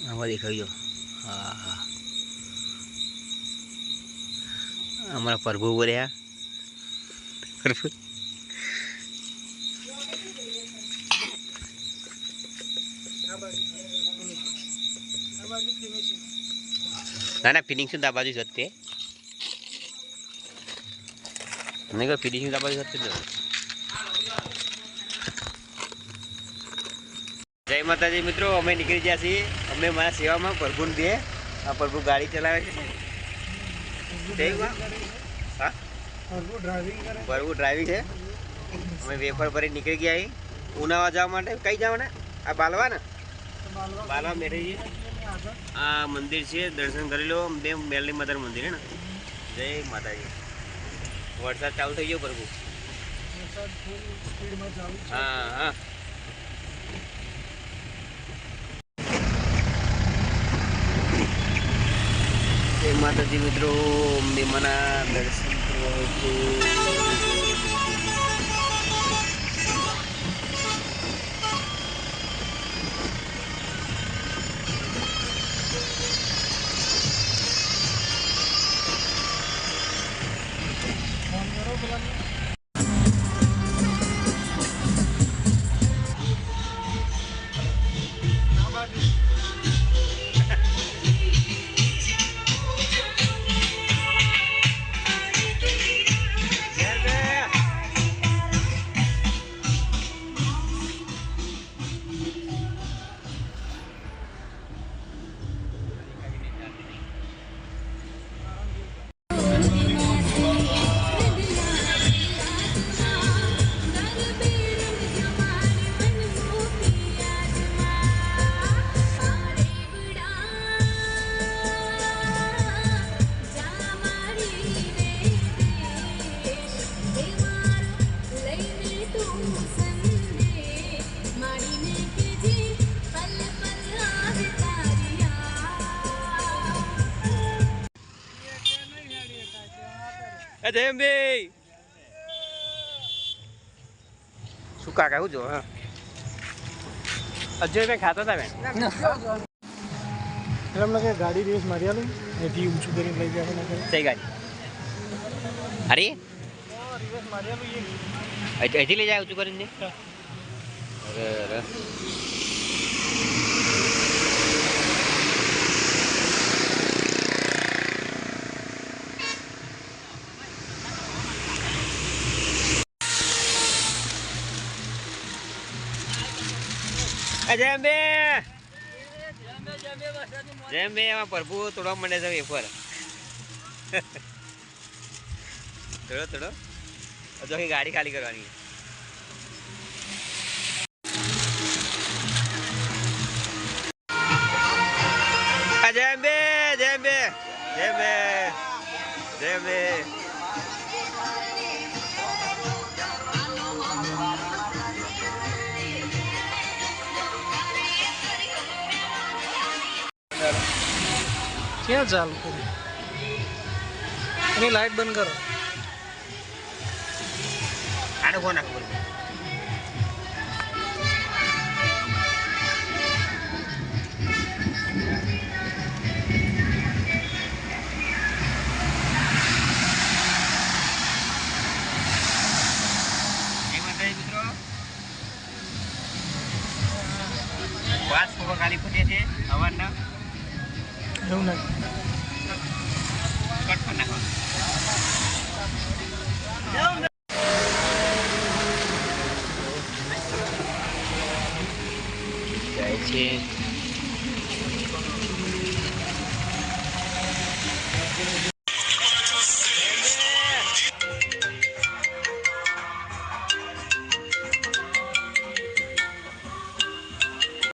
આમાં દેખાડજો હા હા. અમારા પ્રભુ બોલ્યા ના ના, ફિનિશિંગ આ બાજુ જ તે નહીં ફિનિશિંગ આ બાજુ જ હતી ને જય માતાજી મિત્રો અમે નીકળી ગયા છીએ. અમે મારા સેવામાં પ્રભુને દે આ પ્રભુ ગાડી ચલાવે છે. હા? પ્રભુ ડ્રાઇવિંગ છે. અમે વેફર ભરી નીકળી ગયા ઉનાવા જવા માટે કઈ જવાના? આ બાલવા ને બાલવા મેરેજી આ મંદિર છે. દર્શન કરી લો. બે મેલની માતા મંદિર હે ને? જય માતાજી. વરસાદ ચાલુ થઈ ગયો પ્રભુ. હા હા. માતાજી મિત્રો મેમાના દર્શન કરવા છું. એ ભાઈ શું કાકા હું જો હા. અજયભાઈ ખાતા હતા બેન? એટલે ગાડી રેસ મારી આલું એથી ઊંચું કરીને લઈ જાય ને સહી ગાડી? અરે રિવર્સ મારી આલું એ અહીંથી લઈ જાય ઊંચું કરીને? અરે અરે. જેમ બે. જેમ બે એમાં પ્રભુ તોડવા માંડે છે વેફર. તોડો તોડો. હજુ આખી ગાડી ખાલી કરવાની. આ જેમ બે જેમ ક્યાં ચાલુ કરી એની લાઈટ બંધ કરો આને ફોન નાખો પ્રભુ જય માતાજી મિત્રો પાંચ ફોટો ખાલી ફૂટે છે હવારના એવું નહીં